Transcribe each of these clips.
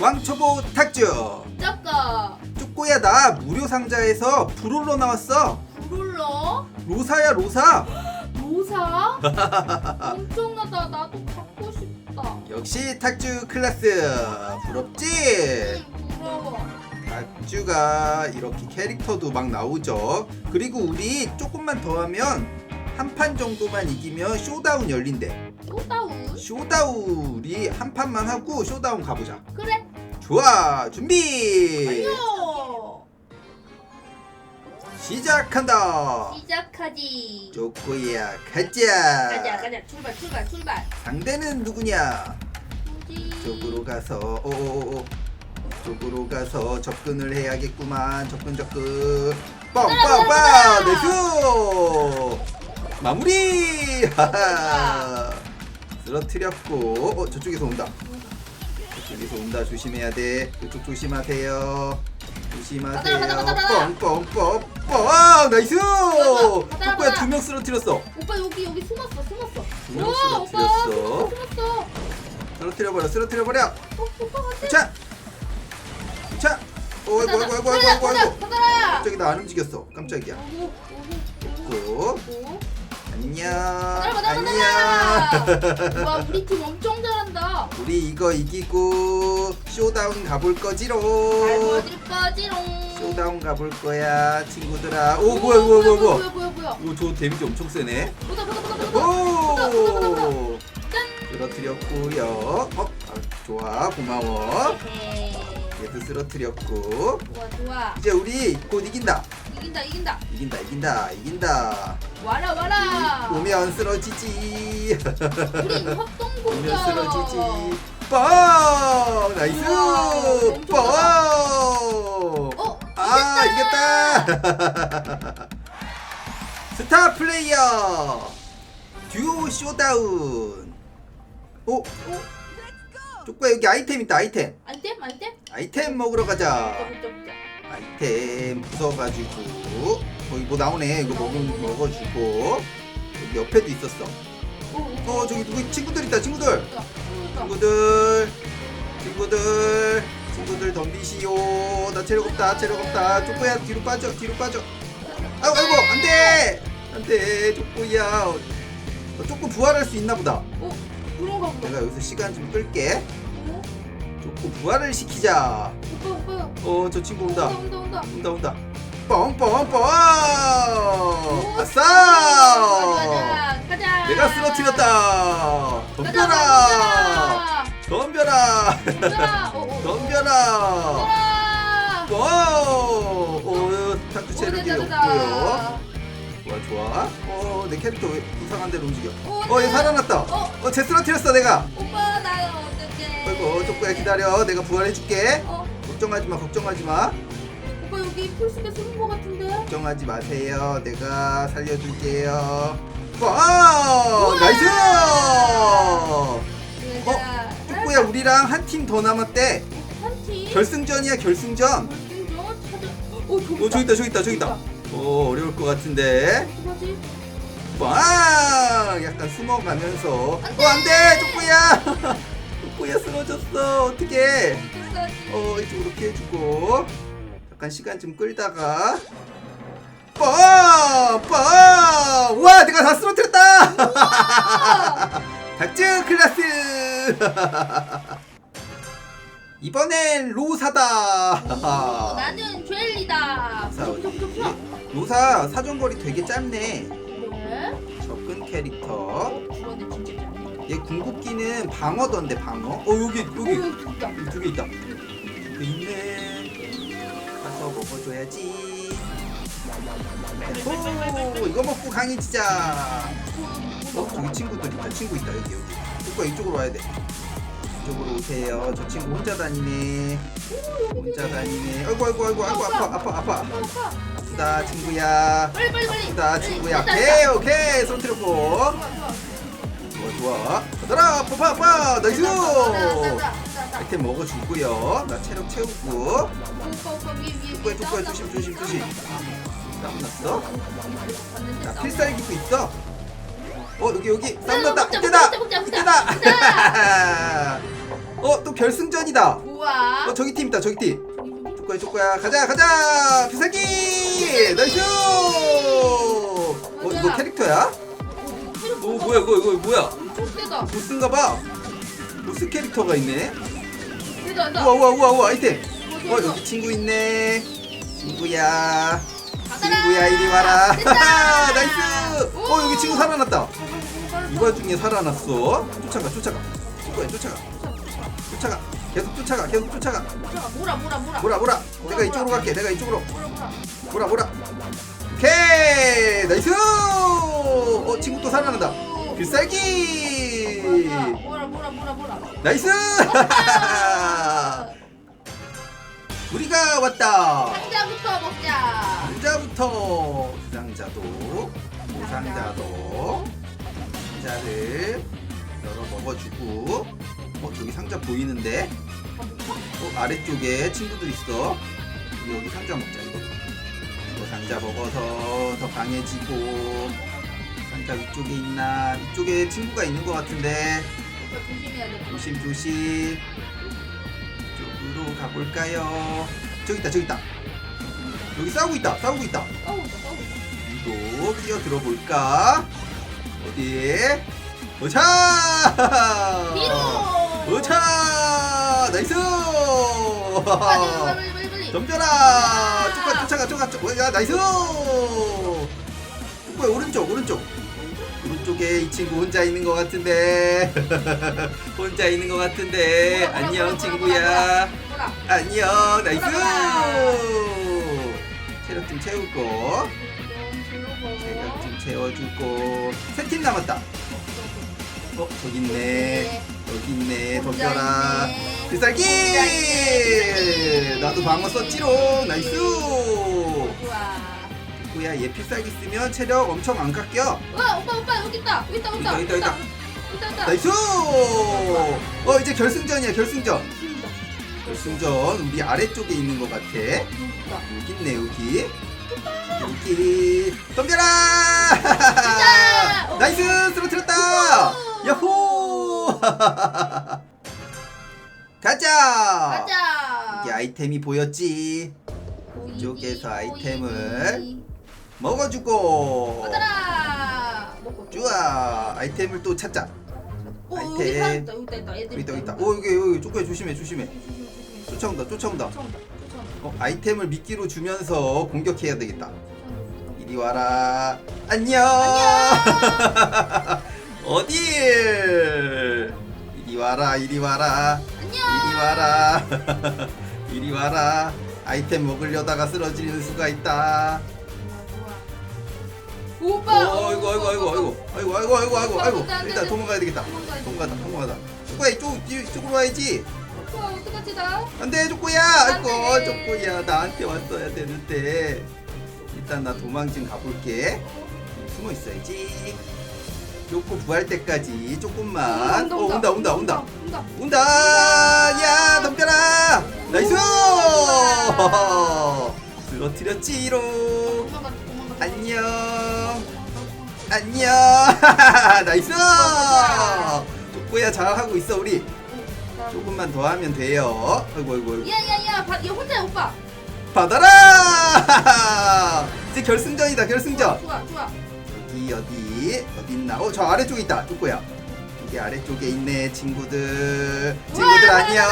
왕초보 탁주. 짝가 쪼꼬야 나 무료 상자에서 브롤러 나왔어. 브롤러 로사야 로사. 로사? 엄청나다. 나도 갖고 싶다. 역시 탁주 클래스. 부럽지? 응 부러워. 탁주가 이렇게 캐릭터도 막 나오죠. 그리고 우리 조금만 더 하면 한 판 정도만 이기면 쇼다운 열린대. 쇼다운? 쇼다운이 한 판만 하고 쇼다운 가보자. 그래 좋아 준비. 요. 시작한다. 시작하지. 쪼꼬야 가자. 가자 가자. 출발 출발 출발. 상대는 누구냐? 쪽으로 가서 오오오 쪽으로 가서 접근을 해야겠구만. 접근 접근. 빵빵빵 내수. 마무리. 하하 쓰러뜨렸고 어 저쪽에서 온다 저쪽에서 온다. 조심해야 돼. 그쪽 조심하세요. 조심하세요. 가자, 가자, 가자. 뻥뻥뻥뻥 나이스! 가자, 쪼꼬야 가자. 두명 쓰러뜨렸어. 오빠 여기 여기 숨었어 숨었어. 두명 우와, 오빠 쓰러뜨렸어 숨었어. 쓰러뜨려버려 쓰러뜨려버려. 어, 오빠 자, 자, 어이구 어이구 어이구 어이구 가자, 어이구 가자. 갑자기 나 안 움직였어. 깜짝이야. 오고 고 오고. 안녕. 가자 가자 안녕. 가자 와 우리 팀 엄청 잘한다 우리 이거 이기고 쇼다운 가볼 잘 거지롱. 보여드릴 거지롱. 쇼다운 가볼 거야 친구들아. 오 뭐야 뭐야 뭐야 뭐야. 뭐야 뭐야 뭐야. 오저 데미지 엄청 세네. 보다 보다 보다 보다 오 짠. 쓰러뜨렸고요. 어 아, 좋아 고마워. 오케이. 얘도 쓰러뜨렸고. 좋아 좋아. 이제 우리 곧 이긴다 이긴다 이긴다. 이긴다 이긴다 이긴다. 와라 와라. 오면 쓰러지지. 우린 협동 오면 공격 쓰러지지. 뻥 나이스! 뻥어아 이겼다. 이겼다. 스타 플레이어. 듀오 쇼다운. 오 쪼꼬야 여기 아이템 있다 아이템. 안돼 안돼 아이템 먹으러 가자. 보자 보자 보자 아이템 부숴가지고. 거기 뭐 나오네. 이거 먹, 먹어주고. 여기 옆에도 있었어. 어 저기 누구 친구들 있다 친구들. 친구들 친구들 친구들 덤비시오. 나 체력 없다 체력 없다. 쪼꼬야 뒤로 빠져 뒤로 빠져. 아이고 아이고 안돼! 안돼 쪼꼬야. 어, 쪼꼬 부활할 수 있나 보다. 어 보다. 내가 여기서 시간 좀 끌게 어? 쪼꼬 부활을 시키자. 오빠 오빠. 어 저 친구 온다. 온다 온다 온다. 온다 뻥뻥뻥! 아싸! 가자 가자. 내가 쓰러뜨렸다. 덤벼라. 덤벼라. 가자 어, 어. 덤벼라. 가자 와우 어 탁구 체력이 오, 없고요. 좋아 좋아. 어내 캐릭터 왜 이상한 데로 움직여. 오, 어얘 네. 살아났다. 어. 어쟤 쓰러뜨렸어 내가. 오빠 아이고 쪼꼬야 기다려 내가 부활해줄게 어 걱정하지 마 걱정하지 마 오빠 여기 풀숲에 숨은 거 같은데 걱정하지 마세요. 내가 살려줄게요. 와! 나이스! 어? 쪼꼬야 우리랑 한 팀 더 남았대. 한 팀 결승전이야 결승전. 오 저기 어 저기 있다 저기 있다 저기 있다. 어 어려울 것 같은데. 어떡하지? 와! 약간 숨어가면서. 어 안돼 쪼꼬야. 쪼꼬야 쓰러졌어. 어떡해. 어떡하지? 어 이쪽으로 피해주고. 약간 시간 좀 끌다가. 뻥! 뻥! 와 내가 다 쓰러뜨렸다. 닥즈 클라스 이번엔 로사다 오, 나는 젤리다. 푸. 어디? 로사 사정거리 되게 짧네 그래? 접근 캐릭터. 얘 궁극기는 방어던데 방어? 어 여기 오 여기. 여기 있다. 두개 있다. 두개 있네. 가서 먹어줘야지. 오 이거 먹고 강해지자. 어 저기 친구들 있다. 친구 있다 여기 여기. 오빠 이쪽으로 와야 돼. 이쪽으로 오세요. 저 친구 혼자 다니네. 혼자 다니네. 아이고 아이고 아이고 아이고 아파 아파 아파. 아프다 친구야. 빨리 빨리 빨리. 아프다 친구야. 오케이. 오케이. 손 틀었고 좋아. 가더라 빠빠빠 나이스. 아이템 먹어주고요. 나 체력 채우고. 뚜꺼야 뚜꺼야. 조심 조심 조심. 땀 났어? 봤는데 나. 필살기도 있어? 어 여기 여기. 땀 먹자, 났다. 먹자, 이때다. 이때다. 어또 결승전이다. 우와. 어 저기 팀 있다 저기 팀. 쪼꼬야 쪼꼬야. 가자 가자. 비사기! 나이스! 어 이거 캐릭터야? 오 뭐야? 이거 이거 뭐야 세다. 보스인가봐. 보스 캐릭터가 있네. 세다. 세다. 우와 우와 우와 우와 아이템. 뭐, 어 뭐, 여기 친구 있네. 친구야. 친구야 이리 와라. 나이스. 오. 어 여기 친구 살아났다. 이 와중에 살아났어. 쫓아가 쫓아가. 친구야 쫓아가. 쫓아가. 계속 쫓아가 계속 쫓아가. 뭐라 뭐라 뭐라. 뭐라 뭐라 내가 이쪽으로 갈게 내가 이쪽으로. 뭐라 뭐라. 뭐라 뭐라 오케이. 나이스. 어 친구 또 살아난다 필살기. 뭐라 뭐라 뭐라 뭐라. 나이스! 우리가 왔다. 상자부터 먹자. 상자부터. 상자도 상자도. 상자를 열어 먹어주고. 어 저기 상자 보이는데? 어 아래쪽에 친구들 있어. 우리 여기 상자 먹자 이거. 이거 상자 먹어서 더 강해지고 상자 위쪽에 있나? 이쪽에 친구가 있는 것 같은데. 이거 조심해야 돼. 조심. 조심 이쪽으로 가볼까요? 저기 있다 저기 있다. 여기 싸우고 있다 싸우고 있다. 싸우고 있다 싸우고 있다. 위로 뛰어 들어 볼까? 어디 오차! 위로. 오차! 나이스! 빨리 빨리 빨리 빨리. 덤벼라 쫓아 쫓아가 쫓아가. 쫓아 야 나이스! 오른쪽 오른쪽 오른 쪽에 이 친구 혼자 있는 것 같은데. 혼자 있는 것 같은데. 뭐라, 뭐라, 안녕 뭐라, 친구야. 뭐라. 안녕 나이스. 뭐라, 체력 좀 채우고. 체력 좀 채워주고. 세 팀 남았다. 어 저기 있네. 여기 있네. 덤벼라 비살기! 나도 방어 썼지롱. 나이스. 뭐야. 얘 필살기 쓰면 체력 엄청 안 깎여. 와 오빠 오빠 여기 있다. 여기 있다 여기 있다 있다, 있다, 있다. 있다 있다. 나이스! 어 이제 결승전이야 결승전. 결승전 우리 아래쪽에 있는 것 같아. 여기 있네 여기. 여기. 덤벼라! 진짜! 나이스! 쓰러뜨렸다! 야호! 가자! 가자. 여기 아이템이 보였지? 보이지, 이쪽에서. 아이템을 먹어주고. 받아라. 먹고 좋아. 아이템을 또 찾자. 오 여기. 사람 있다 여기 있다 있다. 애들 여기 있다. 여기 있다. 오 여기 여기 쪼꼬야 조심해 조심해. 쫓아온다 쫓아온다. 쫓아온다 쫓아온다. 어, 아이템을 미끼로 주면서 공격해야 되겠다. 이리 와라. 안녕! 어딜? 이리 와라 이리 와라. 안녕. 이리 와라. 이리 와라. 아이템 먹으려다가 쓰러지는 수가 있다 오빠. 어, 아이고 아이고 아이고 아이고 아이고 아이고 아이고 아이고 아이고 안 돼, 안 돼, 일단. 도망가야 되겠다 도망가야지. 도망가다 도망가다 쪼꼬야 이쪽 이쪽으로 와야지 오빠 어떡하지 나? 안돼 쪼꼬야 안 아이고 돼. 쪼꼬야 나한테 왔어야 되는데 일단 나 도망 좀 가볼게 숨어 있어야지 쪼꼬 구할 때까지 조금만 어 온다 온다 온다 온다. 온다 야 덤벼라 나이스 쓰러뜨렸지롱 도망가 도망가. 안녕. 안녕. 나이스! 쪼꼬야 잘하고 있어 우리. 조금만 더 하면 돼요. 아이고 아이고 아이고. 야야야 얘 혼자야 오빠. 받아라! 이제 결승전이다 결승전. 좋아 좋아. 어디 어디 어디 있나? 어저 아래쪽에 있다 쪼꼬야 여기 아래쪽에 있네 친구들 친구들 안녕.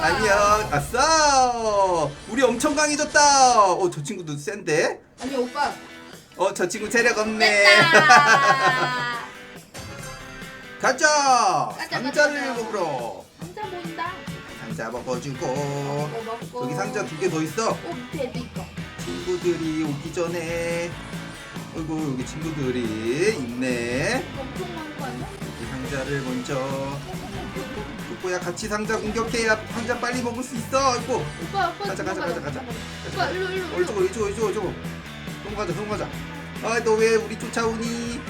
안녕 아싸 우리 엄청 강해졌다 어 저 친구도 센데 아니 오빠. 어 저 친구 체력 없네 됐다. 가자 가자, 상자를 가자. 먹으러 상자 보인다. 상자 먹어주고 먹고 먹고. 여기 상자 두 개 더 있어 어 밑에. 친구들이 오기 전에 어이구 여기 친구들이 있네 엄청 많은 거 아니야? 이 상자를 먼저 쪼꼬야 같이 상자 공격해야 상자 빨리 먹을 수 있어. 아이고 오빠 오빠 가자, 가자, 가자, 가자. 오빠 일로 일로 어, 이쪽으로 이쪽으로 이쪽으로 이쪽으로. 넘어가자 넘어가자 아너 왜 우리 쫓아오니?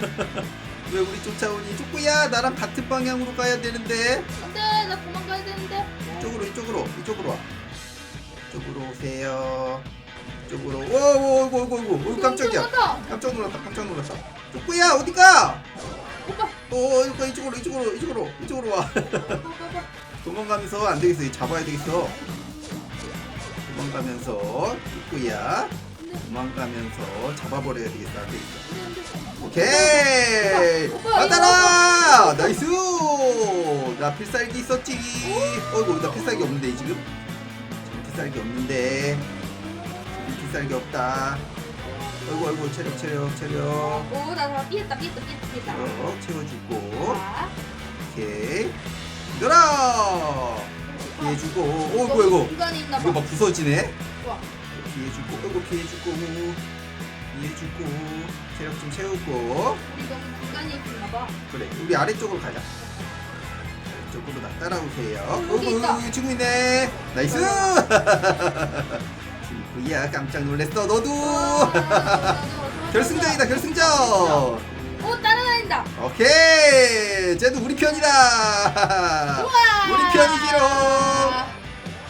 왜 우리 쫓아오니? 쪼꼬야 나랑 같은 방향으로 가야 되는데. 안돼 나 도망가야 되는데. 이쪽으로 이쪽으로 이쪽으로 와. 이쪽으로 오세요. 이쪽으로. 오오오오오오 오, 깜짝이야. 깜짝 놀랐다. 깜짝 놀랐다 쪼꼬야 어디가 어 이거 이쪽으로 이쪽으로 이쪽으로 이쪽으로 와. 도망가면서 안 되겠어. 잡아야 되겠어. 도망가면서 꾸꾸야. 도망가면서 잡아버려야 되겠다. 안 되겠어 오케이. 받아라 나이스. 나 필살기 있었지. 어이구 나 필살기 없는데 지금? 필살기 없는데. 필살기 없다 어이구 어이구 체력 체력 체력. 오나다 삐했다 삐했다 삐했다 삐했다. 체력 채워주고. 자. 오케이 놀아 피해주고. 오 뭐야 이거 있나 이거 봐. 막 부서지네. 와. 피해주고 어이구 피해주고. 피해주고. 체력 좀 채우고. 우리 너무 중간에 있나 봐. 그래 우리 아래쪽으로 가자. 아래쪽으로 나 따라오세요. 여기 있다. 여기 친구이네. 나이스 친구야 깜짝 놀랐어 너도. 결승전이다 결승전. 오 따라다닌다. 오케이. 쟤도 우리 편이다. 우와. 우리 편이지롱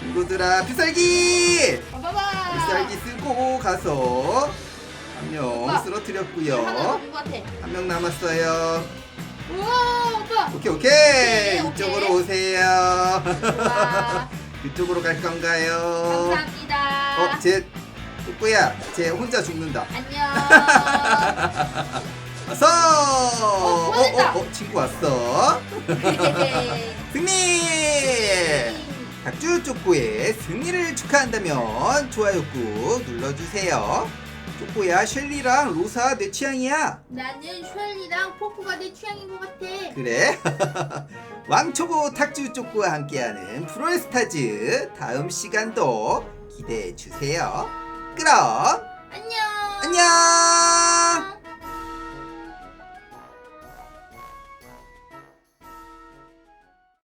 친구들아 필살기. 봐봐봐. 필살기 쓰고 가서 한 명 쓰러뜨렸고요. 한 명 남았어요. 우와 오빠. 오케이 오케이. 오케이, 오케이. 이쪽으로 오세요. 우와 이쪽으로 갈 건가요? 감사합니다 어 쟤 꾸꾸야 쟤 혼자 죽는다. 안녕. 왔어! 어, 어, 보냈다. 어, 어, 친구 왔어. 승리! 닭주 쪼꼬의 승리를 축하한다면 좋아요 꾹 눌러주세요. 쪼꼬야 셸리랑 로사 내 취향이야? 나는 쉘리랑 포코가 내 취향인 것 같아. 그래? 왕초보 탁주 쪼꼬와 함께하는 프로레스타즈 다음 시간도 기대해 주세요. 그럼 안녕. 안녕.